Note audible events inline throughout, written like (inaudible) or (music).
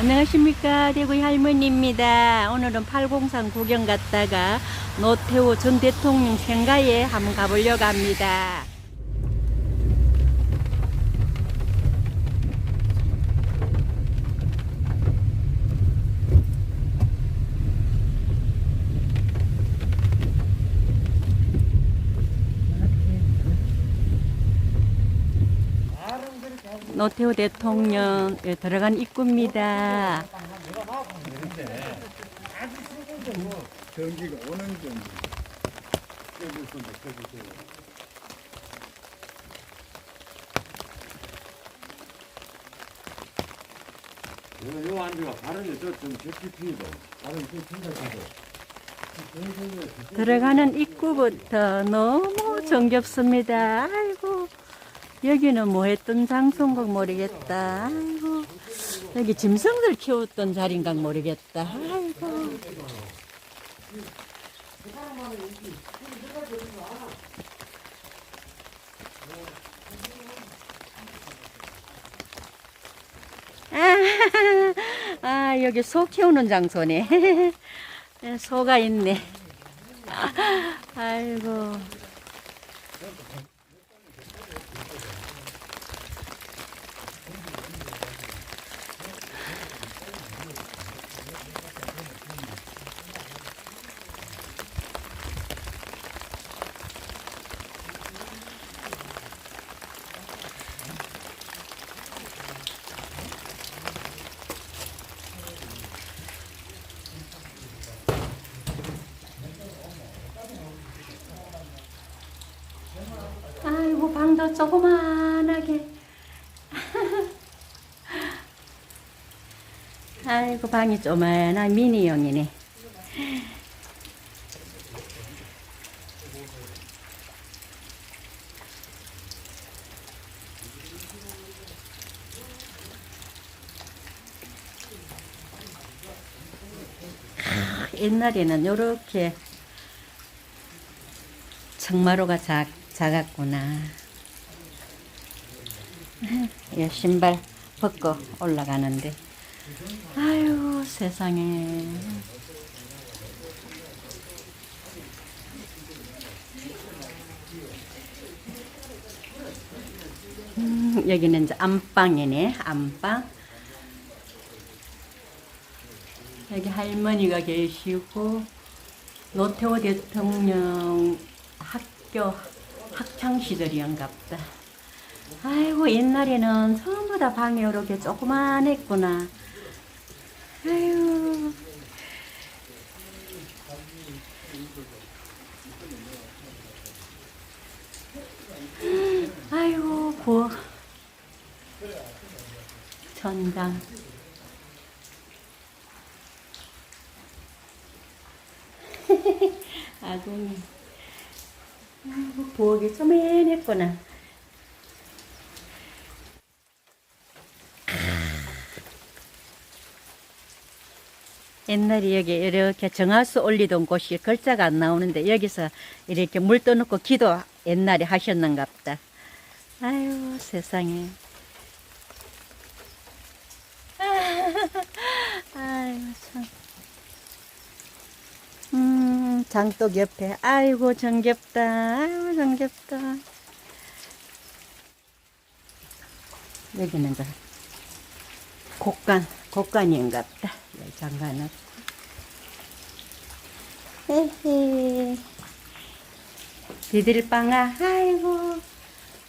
안녕하십니까 대구의 할머니입니다. 오늘은 팔공산 구경 갔다가 노태우 전 대통령 생가에 한번 가보려고 합니다. 노태우 대통령 예, 들어간 입구입니다. 전기가 오는 전기. 요, 요 안주가 다른데 저좀 적기 피해도 다른 그 들어가는 입구부터 너무 정겹습니다. 아이고 여기는 뭐 했던 장소인가 모르겠다. 아이고 여기 짐승들 키웠던 자리인가 모르겠다. 아이고 아, (laughs) 아 여기 소 키우는 장소네. (laughs) 소가 있네. (laughs) 아이고. 방도 조그만하게. (laughs) 아이고 방이 조그만한 미니형이네. 옛날에는 요렇게 청마루가 작, 작았구나. 이 신발 벗고 올라가는데. 아유, 세상에. 음, 여기는 이제 안방이네, 안방. 여기 할머니가 계시고, 노태우 대통령 학교 학창 시절이었갑다. 아이고 옛날에는 전부 다 방이 이렇게 조그만 했구나. 아유. 아이고 고 전당. (laughs) 아궁이. 아이고, 부엌이 쪼맨했구나. 옛날에 여기 이렇게 정화수 올리던 곳이 글자가 안 나오는데 여기서 이렇게 물 떠놓고 기도 옛날에 하셨는가 보다. 아유 세상에. (laughs) 아유 참. 음, 장독 옆에. 아이고, 정겹다. 아이고, 정겹다. 여기는 저, 곡간, 보다. 여기 장관은. 헤헤. 디들빵아, 아이고,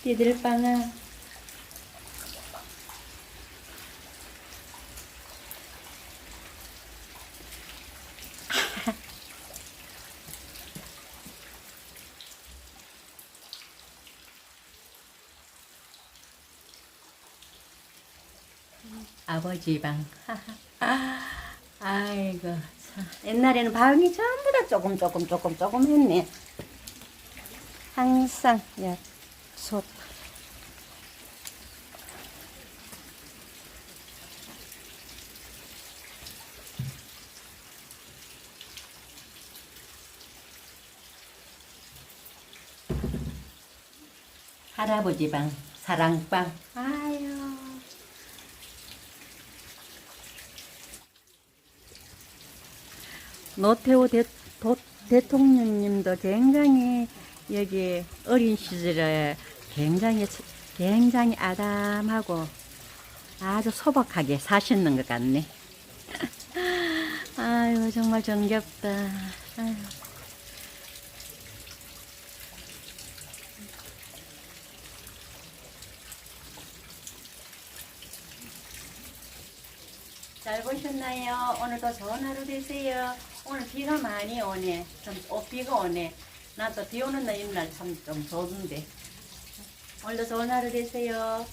디들빵아. 아버지 방. (laughs) 아이고, 참. 옛날에는 방이 전부 다 조금, 조금, 조금, 조금 했네. 항상, 야, 솥. 할아버지 방, 사랑방. 아유. 노태우 대, 도- 대통령님도 굉장히 여기 어린 시절에 굉장히 굉장히 아담하고 아주 소박하게 사시는 것 같네. (laughs) 아유 정말 정겹다. 아유. 잘 보셨나요? 오늘도 좋은 하루 되세요. 오늘 비가 많이 오네. 좀 어, 비가 오네. 나도 비 오는 날 이날 참 좀 좋은데. 오늘도 좋은 하루 되세요.